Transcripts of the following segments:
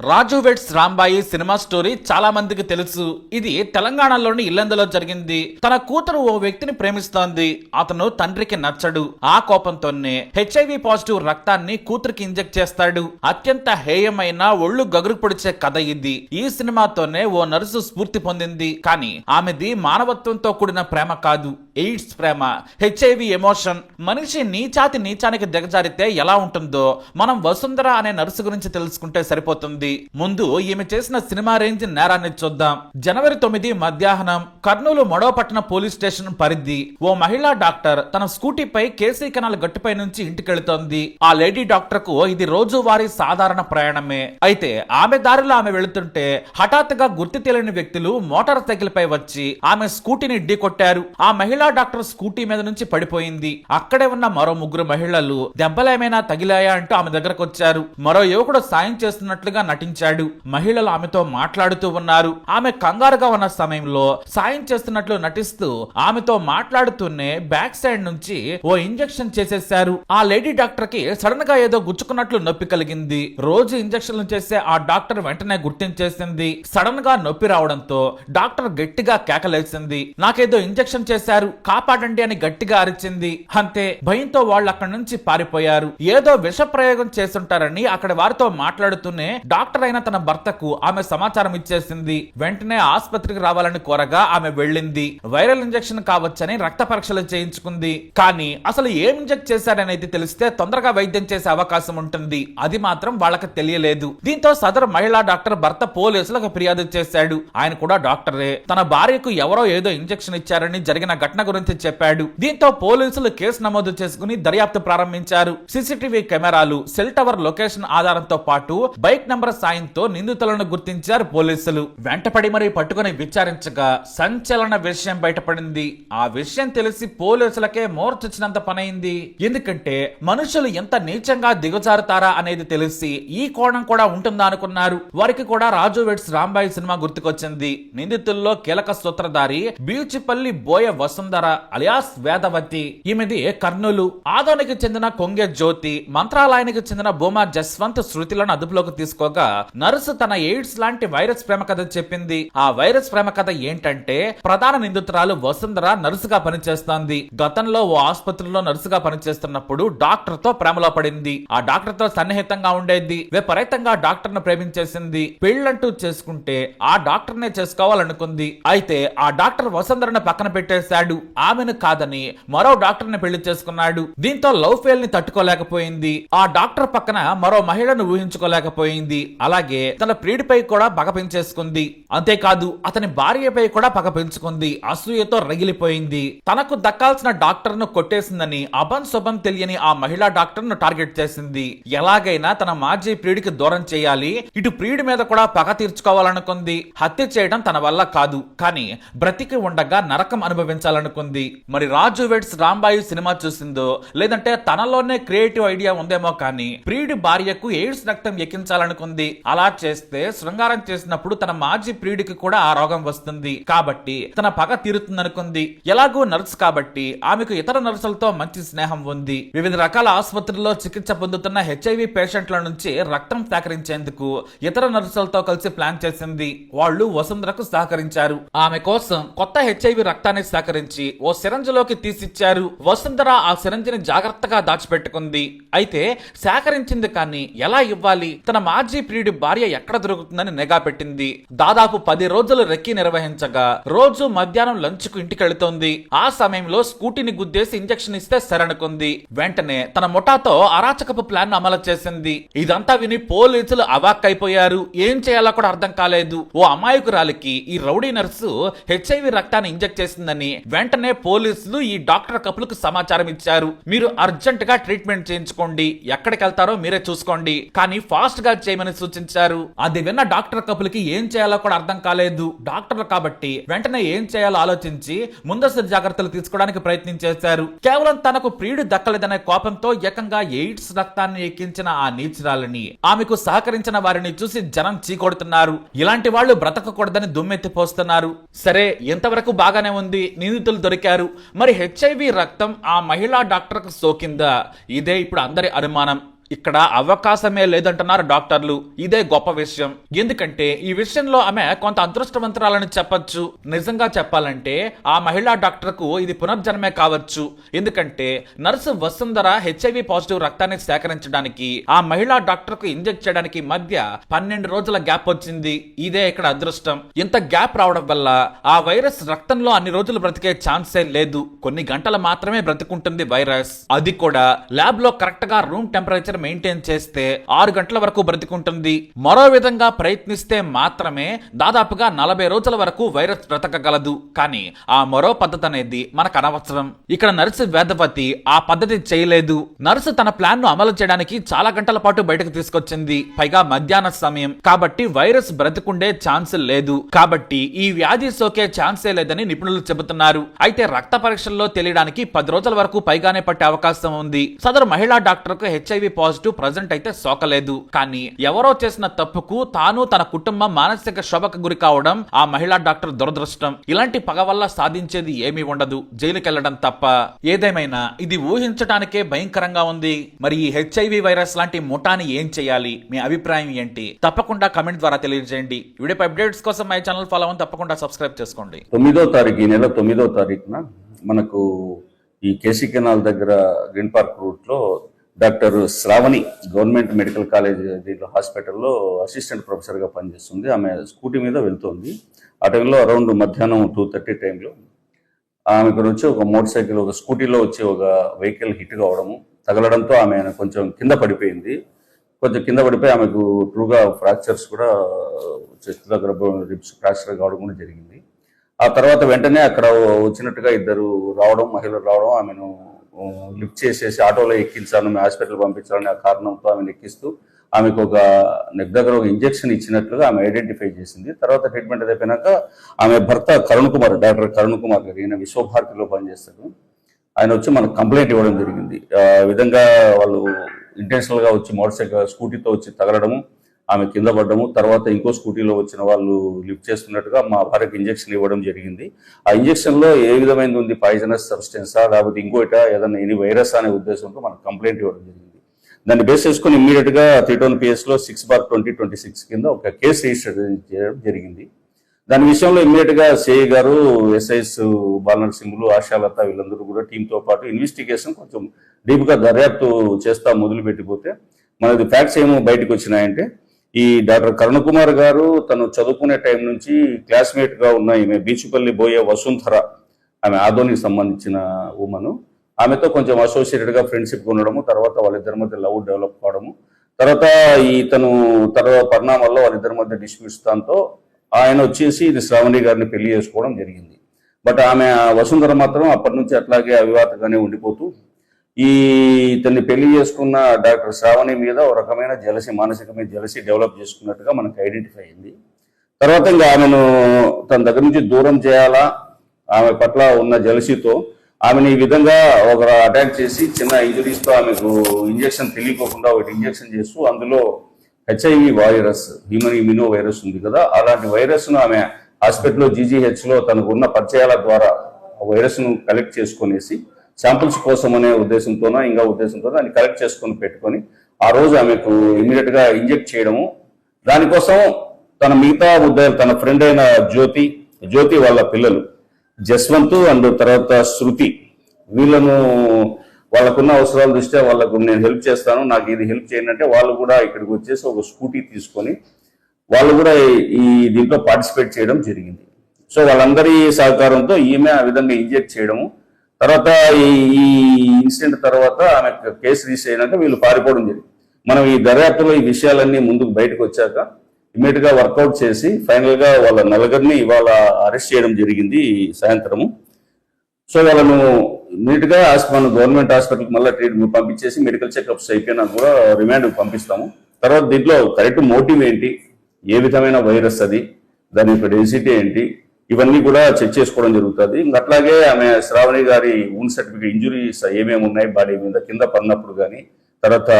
Raju weds Rambai cinema story చాలా మందికి తెలుసు. ఇది తెలంగాణలోని ఇల్లందులో జరిగింది. తన కూతురు ఓ వ్యక్తిని ప్రేమిస్తోంది. అతను తండ్రికి నచ్చడు. ఆ కోపంతోనే హెచ్ఐవి పాజిటివ్ రక్తాన్ని కూతురికి ఇంజెక్ట్ చేస్తాడు. అత్యంత హేయమైన ఒళ్ళు గగురు పొడిచే కథ ఇది. ఈ సినిమాతోనే ఓ నర్సు స్ఫూర్తి పొందింది. కానీ ఆమెది మానవత్వంతో కూడిన ప్రేమ కాదు. ఎయిడ్స్ ప్రేమ హెచ్ఐవి ఎమోషన్. మనిషి నీచాతి నీచానికి దిగజారితే ఎలా ఉంటుందో మనం వసుంధర అనే నర్సు గురించి తెలుసుకుంటే సరిపోతుంది. ముందు ఈమె చేసిన సినిమా రేంజ్ నేరాన్ని చూద్దాం. జనవరి తొమ్మిది మధ్యాహ్నం కర్నూలు మొడవపట్నం పోలీస్ స్టేషన్ పరిధి. ఓ మహిళా డాక్టర్ తన స్కూటీపై కేసీ కెనాల్ గట్టుపై నుంచి ఇంటికెళుతోంది. ఆ లేడీ డాక్టర్కు ఇది రోజువారీ సాధారణ ప్రయాణమే. అయితే ఆమె దారిలో ఆమె వెళుతుంటే హఠాత్తుగా గుర్తు తెలియని వ్యక్తులు మోటార్ సైకిల్ పై వచ్చి ఆమె స్కూటీని ఢీకొట్టారు ఆ మహిళా డాక్టర్ స్కూటీ మీద నుంచి పడిపోయింది. అక్కడే ఉన్న మరో ముగ్గురు మహిళలు దెబ్బలేమైనా తగిలాయా? అంటూ ఆమె దగ్గరకు వచ్చారు మరో యువకుడు సాయం చేస్తున్నట్లుగా నటించాడు మహిళలు ఆమెతో మాట్లాడుతూ ఉన్నారు. ఆమె కంగారుగా ఉన్న సమయంలో సాయం చేస్తున్నట్లు నటిస్తూ ఆమెతో మాట్లాడుతూనే బ్యాక్ సైడ్ నుంచి ఓ ఇంజెక్షన్ చేసేశారు. ఆ లేడీ డాక్టర్కి సడన్గా ఏదో గుచ్చుకున్నట్లు నొప్పి కలిగింది. రోజు ఇంజక్షన్లు చేసే ఆ డాక్టర్ వెంటనే గుర్తించేసింది. సడన్గా నొప్పి రావడంతో డాక్టర్ గట్టిగా కేకలేసింది. నాకేదో ఇంజెక్షన్ చేశారు కాపాడండి అని గట్టిగా అరిచింది. అంతే భయంతో వాళ్ళు అక్కడి నుంచి పారిపోయారు. ఏదో విష ప్రయోగం చేస్తుంటారని అక్కడ వారితో మాట్లాడుతూనే డాక్టర్ అయిన తన భర్తకు ఆమె సమాచారం ఇచ్చేసింది. వెంటనే ఆసుపత్రికి రావాలని కోరగా ఆమె వెళ్ళింది. వైరల్ ఇంజెక్షన్ కావచ్చని రక్త పరీక్షలు చేయించుకుంది. కానీ అసలు ఏం ఇంజెక్ట్ చేశారనేది తెలిస్తే తొందరగా వైద్యం చేసే అవకాశం ఉంటుంది. అది మాత్రం వాళ్ళకి తెలియలేదు. దీంతో సదరు మహిళా డాక్టర్ భర్త పోలీసులకు ఫిర్యాదు చేశాడు. ఆయన కూడా డాక్టరే. తన భార్యకు ఎవరో ఏదో ఇంజెక్షన్ ఇచ్చారని జరిగిన ఘటన గురించి చెప్పాడు. దీంతో పోలీసులు కేసు నమోదు చేసుకుని దర్యాప్తు ప్రారంభించారు. సీసీటీవీ కెమెరాలు సెల్ టవర్ లొకేషన్ ఆధారంతో పాటు బైక్ నంబర్ సాయంతో నిందితులను గుర్తించారు పోలీసులు. వెంటపడి మరీ పట్టుకుని విచారించగా సంచలన విషయం బయటపడింది. ఆ విషయం తెలిసి పోలీసులకే మోర్చొచ్చినంత పనైంది. ఎందుకంటే మనుషులు ఎంత నీచంగా దిగజారుతారా అనేది తెలిసి ఈ కోణం కూడా ఉంటుందా అనుకున్నారు. వారికి కూడా రాజు వెడ్స్ రాంబాయి సినిమా గుర్తుకొచ్చింది. నిందితుల్లో కీలక సూత్రధారి బీచిపల్లి బోయ వసుంధర అలియాస్ వేదవతి. ఈమెది కర్నూలు. ఆదోనికి చెందిన కొంగె జ్యోతి. మంత్రాలయానికి చెందిన భూమా జస్వంత్ శృతిలను అదుపులోకి తీసుకోగా నర్సు తన ఎయిడ్స్ లాంటి వైరస్ ప్రేమ కథ చెప్పింది. ఆ వైరస్ ప్రేమ కథ ఏంటంటే ప్రధాన నిందితురాలు వసుంధర నర్సుగా పనిచేస్తోంది. గతంలో ఓ ఆసుపత్రిలో నర్సుగా పనిచేస్తున్నప్పుడు డాక్టర్తో ప్రేమలో పడింది. ఆ డాక్టర్తో సన్నిహితంగా ఉండేది. విపరీతంగా డాక్టర్ను ప్రేమించేసింది. పెళ్ళంటూ చేసుకుంటే ఆ డాక్టర్ నే చేసుకోవాలనుకుంది. అయితే ఆ డాక్టర్ వసుంధరను పక్కన పెట్టేశాడు. ఆమెను కాదని మరో డాక్టర్ని పెళ్ళి చేసుకున్నాడు. దీంతో లవ్ ఫెయిల్ని తట్టుకోలేకపోయింది. ఆ డాక్టర్ పక్కన మరో మహిళను ఊహించుకోలేకపోయింది. అలాగే తన ప్రియుడిపై కూడా పగ పెంచేసుకుంది. అంతేకాదు అతని భార్యపై కూడా పగ పెంచుకుంది. అసూయతో రగిలిపోయింది. తనకు దక్కాల్సిన డాక్టర్ను కొట్టేసిందని అభం శుభం తెలియని ఆ మహిళా డాక్టర్ను టార్గెట్ చేసింది. ఎలాగైనా తన మాజీ ప్రియుడికి దూరం చేయాలి. ఇటు ప్రియుడి మీద కూడా పగ తీర్చుకోవాలనుకుంది. హత్య చేయడం తన వల్ల కాదు. కానీ బ్రతికి ఉండగా నరకం అనుభవించాలనుకుంది. మరి రాజు వెడ్స్ రాంబాయి సినిమా చూసిందో లేదంటే తనలోనే క్రియేటివ్ ఐడియా ఉందేమో కానీ ప్రియుడి భార్యకు ఎయిడ్స్ రక్తం ఎక్కించాలనుకుంది. అలా చేస్తే శృంగారం చేసినప్పుడు తన మాజీ ప్రియుడికి కూడా ఆ రోగం వస్తుంది. కాబట్టి తన పగ తీరుతుందనుకుంది. ఎలాగూ నర్స్ కాబట్టి ఆమెకు ఇతర నర్సులతో మంచి స్నేహం ఉంది. వివిధ రకాల ఆసుపత్రుల్లో చికిత్స పొందుతున్న హెచ్ఐవి పేషెంట్ల నుంచి రక్తం సేకరించేందుకు ఇతర నర్సులతో కలిసి ప్లాన్ చేసింది. వాళ్ళు వసుంధరకు సహకరించారు. ఆమె కోసం కొత్త హెచ్ఐవి రక్తాన్ని సేకరించి ఓ సిరంజిలోకి తీసిచ్చారు. వసుంధర ఆ సిరంజిని జాగ్రత్తగా దాచిపెట్టుకుంది. అయితే సేకరించింది కానీ ఎలా ఇవ్వాలి? తన మాజీ ప్రియుడి భార్య ఎక్కడ దొరుకుతుందని నిఘా పెట్టింది. దాదాపు పది రోజులు రెక్కి నిర్వహించగా రోజు మధ్యాహ్నం లంచ్కు ఇంటికి వెళుతోంది ఆ సమయంలో స్కూటీని గుద్దేసి ఇంజెక్షన్ ఇస్తే సరనుకుంది. వెంటనే తన ముఠాతో అరాచకపు ప్లాన్ అమలు చేసింది. ఇదంతా విని పోలీసులు అవాక్కైపోయారు. ఏం చేయాలో కూడా అర్థం కాలేదు. ఓ అమాయకురాలికి ఈ రౌడీ నర్సు హెచ్ఐవి రక్తాన్ని ఇంజెక్ట్ చేసిందని వెంటనే పోలీసులు ఈ డాక్టర్ కపులకు సమాచారం ఇచ్చారు. మీరు అర్జెంట్గా ట్రీట్మెంట్ చేయించుకోండి. ఎక్కడికి వెళ్తారో మీరే చూసుకోండి. కానీ ఫాస్ట్గా చేయమని సూచించారు. అది విన్న డాక్టర్ కపుల్కి ఏం చేయాలో కూడా అర్థం కాలేదు. డాక్టర్ కాబట్టి వెంటనే ఏం చేయాలో ఆలోచించి ముందస్తు జాగ్రత్తలు తీసుకోవడానికి ప్రయత్నం చేశారు. కేవలం తనకు ప్రియుడు దక్కలేదనే కోపంతో ఏకంగా ఎయిడ్స్ రక్తాన్ని ఎక్కించిన ఆ నీచురాలని ఆమెకు సహకరించిన వారిని చూసి జనం చీకొడుతున్నారు. ఇలాంటి వాళ్ళు బ్రతకకూడదని దుమ్మెత్తిపోస్తున్నారు సరే ఇంతవరకు బాగానే ఉంది. నిందితులు దొరికారు. మరి హెచ్ఐవి రక్తం ఆ మహిళా డాక్టర్కు సోకిందా? ఇదే ఇప్పుడు అందరి అనుమానం. ఇక్కడ అవకాశమే లేదంటున్నారు డాక్టర్లు. ఇదే గొప్ప విషయం. ఎందుకంటే ఈ విషయంలో ఆమె కొంత అదృష్టవంతరాలని చెప్పొచ్చు. నిజంగా చెప్పాలంటే ఆ మహిళా డాక్టర్కు ఇది పునర్జన్మే కావచ్చు. ఎందుకంటే నర్సు వసుంధర హెచ్ఐవి పాజిటివ్ రక్తాన్ని సేకరించడానికి ఆ మహిళా డాక్టర్కు ఇంజెక్ట్ చేయడానికి మధ్య పన్నెండు రోజుల గ్యాప్ వచ్చింది. ఇదే ఇక్కడ అదృష్టం. ఇంత గ్యాప్ రావడం వల్ల ఆ వైరస్ రక్తంలో అన్ని రోజులు బ్రతికే ఛాన్సే లేదు. కొన్ని గంటలు మాత్రమే బ్రతుకుంటుంది వైరస్. అది కూడా ల్యాబ్లో కరెక్ట్గా రూమ్ టెంపరేచర్ మెయింటైన్ చేస్తే ఆరు గంటల వరకు బ్రతికుంటుంది. మరో విధంగా ప్రయత్నిస్తే మాత్రమే దాదాపుగా నలభై రోజుల వరకు వైరస్ బ్రతకగలదు. కానీ ఆ మరో పద్ధతి అనేది మనకు అనవసరం. ఇక్కడ నర్సు వేదవతి ఆ పద్ధతి చేయలేదు. నర్సు తన ప్లాన్ను అమలు చేయడానికి చాలా గంటల పాటు బయటకు తీసుకొచ్చింది. పైగా మధ్యాహ్న సమయం. కాబట్టి వైరస్ బ్రతికుండే ఛాన్స్ లేదు. కాబట్టి ఈ వ్యాధి సోకే ఛాన్సే లేదని నిపుణులు చెబుతున్నారు. అయితే రక్త పరీక్షల్లో తెలియడానికి పది రోజుల వరకు పైగానే పట్టే అవకాశం ఉంది. సదరు మహిళా డాక్టర్కు హెచ్ఐవి పాజిటివ్ ప్రజెంట్ అయితే సోకలేదు. కానీ ఎవరో చేసిన తప్పుకు తాను తన కుటుంబం మానసిక శోభకు గురి కావడం ఆ మహిళా డాక్టర్ దురదృష్టం. ఇలాంటి పగ వల్ల సాధించేది ఏమీ ఉండదు. జైలుకెళ్ళడం తప్ప. ఏదేమైనా ఇది ఊహించడానికే భయంకరంగా ఉంది. మరి ఈ హెచ్ఐవి వైరస్ లాంటి ముఠాని ఏం చేయాలి? మీ అభిప్రాయం ఏంటి? తప్పకుండా కమెంట్ ద్వారా తెలియజేయండి. వీడియో అప్డేట్స్ కోసం మై ఛానల్ ఫాలో అవ్వని తప్పకుండా సబ్స్క్రైబ్ చేసుకోండి. తొమ్మిదో తారీఖు ఈ నెల తొమ్మిదో తారీఖున మనకు ఈ కేసీ కెనాల్ దగ్గర గ్రీన్ పార్క్ రూట్లో doctor Sravani government medical college దీంట్లో హాస్పిటల్లో అసిస్టెంట్ ప్రొఫెసర్గా పనిచేస్తుంది. ఆమె స్కూటీ మీద వెళ్తుంది. ఆ టైంలో అరౌండ్ మధ్యాహ్నం టూ థర్టీ టైంలో ఆమె ఇక్కడ వచ్చి ఒక మోటార్ సైకిల్ ఒక స్కూటీలో వచ్చి ఒక వెహికల్ హిట్ కావడము తగలడంతో ఆమె కొంచెం కింద పడిపోయింది. కొంచెం కింద పడిపోయి ఆమెకు ట్రూగా ఫ్రాక్చర్స్ కూడా చెస్ట్ దగ్గర రిబ్స్ ఫ్రాక్చర్ కావడం కూడా జరిగింది. ఆ తర్వాత వెంటనే అక్కడ వచ్చినట్టుగా ఇద్దరు రావడం మహిళలు రావడం ఆమెను లిఫ్ట్ చేసేసి ఆటోలో ఎక్కించాను మేము హాస్పిటల్ పంపించాలని ఆ కారణంతో ఆమెను ఎక్కిస్తూ ఆమెకు ఒక నెక్ దగ్గర ఒక ఇంజెక్షన్ ఇచ్చినట్లుగా ఆమె ఐడెంటిఫై చేసింది. తర్వాత ట్రీట్మెంట్ అయిపోయినాక ఆమె భర్త కరుణ్ కుమార్ డాక్టర్ కరుణ్ కుమార్ గారు ఈయన విశ్వభారతిలో పనిచేస్తాడు ఆయన వచ్చి మనకు కంప్లైంట్ ఇవ్వడం జరిగింది. ఆ విధంగా వాళ్ళు ఇంటెన్షనల్గా వచ్చి మోటార్ సైకిల్ స్కూటీతో వచ్చి తగలడము ఆమె కింద పడ్డము. తర్వాత ఇంకో స్కూటీలో వచ్చిన వాళ్ళు లిఫ్ట్ చేస్తున్నట్టుగా మా భార్యకు ఇంజెక్షన్ ఇవ్వడం జరిగింది. ఆ ఇంజెక్షన్లో ఏ విధమైనది ఉంది? పాయిజనస్ సబ్స్టెన్సా? లేకపోతే ఇంకోట? ఏదైనా ఎనీ వైరస్ అనే ఉద్దేశంతో మనకు కంప్లైంట్ ఇవ్వడం జరిగింది. దాన్ని బేస్ చేసుకుని ఇమ్మీడియట్గా three town పిఎస్లో six bar twenty twenty six కింద ఒక కేసు రిజిస్టర్ చేయడం జరిగింది. దాని విషయంలో ఇమ్మీడియట్గా సిఐ గారు ఎస్ఐస్ బాలనరసింహులు ఆశాలత వీళ్ళందరూ కూడా టీంతో పాటు ఇన్వెస్టిగేషన్ కొంచెం డీప్గా దర్యాప్తు చేస్తా మొదలు పెట్టిపోతే మనది ఫ్యాక్ట్స్ ఏమో బయటకు వచ్చినాయంటే ఈ డాక్టర్ కరుణ్ కుమార్ గారు తను చదువుకునే టైం నుంచి క్లాస్మేట్గా ఉన్న ఈమె బీచుపల్లి బోయే వసుంధర ఆమె ఆదోనికి సంబంధించిన ఉమను ఆమెతో కొంచెం అసోసియేటెడ్గా ఫ్రెండ్షిప్ ఉండడము తర్వాత వాళ్ళిద్దరి మధ్య లవ్ డెవలప్ కావడము. తర్వాత ఈ తను తర్వాత పరిణామాల్లో వాళ్ళిద్దరి మధ్య డిస్ప్యూట్స్ దాంతో ఆయన వచ్చేసి ఇది శ్రావణి గారిని పెళ్ళి చేసుకోవడం జరిగింది. బట్ ఆమె వసుంధర మాత్రం అప్పటి నుంచి అట్లాగే అవివాతగానే ఉండిపోతూ ఈ ఇతన్ని పెళ్ళి చేసుకున్న డాక్టర్ శ్రావణి మీద ఒక రకమైన జలసి మానసికమైన జలసి డెవలప్ చేసుకున్నట్టుగా మనకు ఐడెంటిఫై అయింది. తర్వాత ఇంకా ఆమెను తన దగ్గర నుంచి దూరం చేయాలా ఆమె పట్ల ఉన్న జలసితో ఆమెను ఈ విధంగా ఒక అటాక్ చేసి చిన్న ఇంజరీస్తో ఆమెకు ఇంజెక్షన్ తెలియకోకుండా ఒకటి ఇంజెక్షన్ చేస్తూ అందులో HIV virus human immuno virus ఉంది కదా అలాంటి వైరస్ను ఆమె హాస్పిటల్లో జీజీహెచ్లో తనకు ఉన్న పరిచయాల ద్వారా వైరస్ను కలెక్ట్ చేసుకునేసి శాంపుల్స్ కోసం అనే ఉద్దేశంతోనో ఇంకా ఉద్దేశంతో దాన్ని కలెక్ట్ చేసుకొని పెట్టుకొని ఆ రోజు ఆమెకు ఇమీడియట్గా ఇంజెక్ట్ చేయడము. దానికోసం తన మిగతా ఉద్యోగాలు తన ఫ్రెండ్ అయిన జ్యోతి జ్యోతి వాళ్ళ పిల్లలు జస్వంత్ అండ్ తర్వాత శృతి వీళ్ళను వాళ్ళకున్న అవసరాల దృష్ట్యా వాళ్ళకు నేను హెల్ప్ చేస్తాను. నాకు ఇది హెల్ప్ చేయండి అంటే వాళ్ళు కూడా ఇక్కడికి వచ్చేసి ఒక స్కూటీ తీసుకొని వాళ్ళు కూడా ఈ దీంట్లో పార్టిసిపేట్ చేయడం జరిగింది. సో వాళ్ళందరి సహకారంతో ఈమె ఆ విధంగా ఇంజెక్ట్ చేయడము. తర్వాత ఈ ఈ ఇన్సిడెంట్ తర్వాత ఆమె కేసు రిజిస్టర్ అయినాక వీళ్ళు పారిపోవడం జరిగింది. మనం ఈ దర్యాప్తులో ఈ విషయాలన్నీ ముందుకు బయటకు వచ్చాక ఇమీడియట్గా వర్కౌట్ చేసి ఫైనల్గా వాళ్ళ నలుగురిని ఇవాళ అరెస్ట్ చేయడం జరిగింది సాయంత్రము. సో వాళ్ళను నీట్గా మన గవర్నమెంట్ హాస్పిటల్కి మళ్ళీ ట్రీట్మెంట్ పంపించేసి మెడికల్ చెకప్స్ అయిపోయినా కూడా రిమాండ్ పంపిస్తాము. తర్వాత దీంట్లో కరెక్ట్ మోటివ్ ఏంటి? ఏ విధమైన వైరస్ అది? దాని యొక్క డెన్సిటీ ఏంటి? ఇవన్నీ కూడా చెక్ చేసుకోవడం జరుగుతుంది. ఇంకా అట్లాగే ఆమె శ్రావణి గారి ఊన్ సర్టిఫికేట్ ఇంజురీస్ ఏమేమి ఉన్నాయి బాడీ మీద కింద పడినప్పుడు కానీ తర్వాత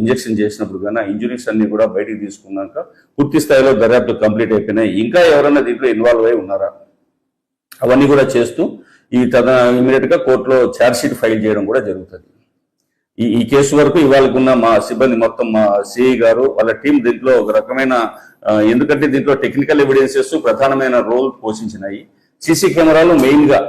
ఇంజెక్షన్ చేసినప్పుడు కానీ ఆ ఇంజురీస్ అన్ని కూడా బయటికి తీసుకున్నాక పూర్తి స్థాయిలో దర్యాప్తు కంప్లీట్ అయిపోయినాయి. ఇంకా ఎవరైనా దీంట్లో ఇన్వాల్వ్ అయి ఉన్నారా? అవన్నీ కూడా చేస్తూ ఈ తన ఇమీడియట్గా కోర్టులో ఛార్జ్షీట్ ఫైల్ చేయడం కూడా జరుగుతుంది. ఈ ఈ కేసు వరకు ఇవాళకున్న మా సిబ్బంది మొత్తం మా సిఐ గారు వాళ్ళ టీం దీంట్లో ఒక రకమైన ఎందుకంటే దీంట్లో టెక్నికల్ ఎవిడెన్సెస్ ప్రధానమైన రోల్ పోషించినాయి. సీసీ కెమెరాలు మెయిన్గా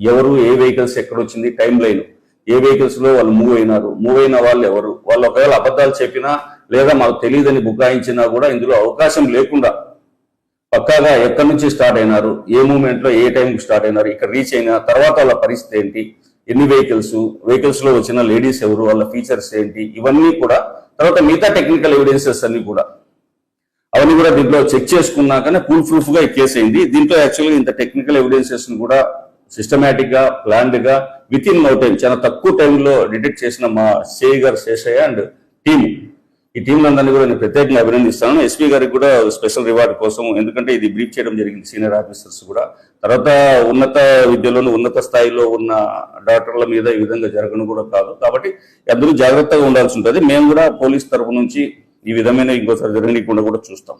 ఎవరు ఏ వెహికల్స్ ఎక్కడ వచ్చింది టైం లైన్ ఏ వెహికల్స్లో వాళ్ళు మూవ్ అయినారు మూవ్ అయిన వాళ్ళు ఎవరు? వాళ్ళు ఒకవేళ అబద్ధాలు చెప్పినా లేదా మాకు తెలియదని బుకాయించినా కూడా ఇందులో అవకాశం లేకుండా పక్కాగా ఎక్కడి నుంచి స్టార్ట్ అయినారు ఏ మూమెంట్లో ఏ టైంకి స్టార్ట్ అయినారు ఇక్కడ రీచ్ అయిన తర్వాత వాళ్ళ పరిస్థితి ఏంటి ఎన్ని వెహికల్స్ వెహికల్స్లో వచ్చిన లేడీస్ ఎవరు వాళ్ళ ఫీచర్స్ ఏంటి ఇవన్నీ కూడా తర్వాత మిగతా టెక్నికల్ ఎవిడెన్సెస్ అన్ని కూడా అవన్నీ కూడా దీంట్లో చెక్ చేసుకున్నాకనే ఫుల్ ప్రూఫ్గా ఈ కేసు అయింది. దీంట్లో యాక్చువల్గా ఇంత టెక్నికల్ ఎవిడెన్సెస్ కూడా సిస్టమేటిక్గా ప్లాన్డ్గా విత్ ఇన్ నో టైం చాలా తక్కువ టైంలో డిటెక్ట్ చేసిన మా సేయ్ గారు శేషయ్య అండ్ టీమ్ ఈ టీంలందరినీ కూడా నేను ప్రత్యేకంగా అభినందిస్తాను. ఎస్పీ గారికి కూడా స్పెషల్ రివార్డ్ కోసం ఎందుకంటే ఇది బ్రీఫ్ చేయడం జరిగింది సీనియర్ ఆఫీసర్స్ కూడా. తర్వాత ఉన్నత విద్యలోను ఉన్నత స్థాయిలో ఉన్న డాక్టర్ల మీద ఈ విధంగా జరగను కూడా కాదు. కాబట్టి అందరూ జాగ్రత్తగా ఉండాల్సి ఉంటుంది. మేము కూడా పోలీస్ తరఫు నుంచి ఈ విధమైన ఇంకోసారి జరగనీయకుండా కూడా చూస్తాం.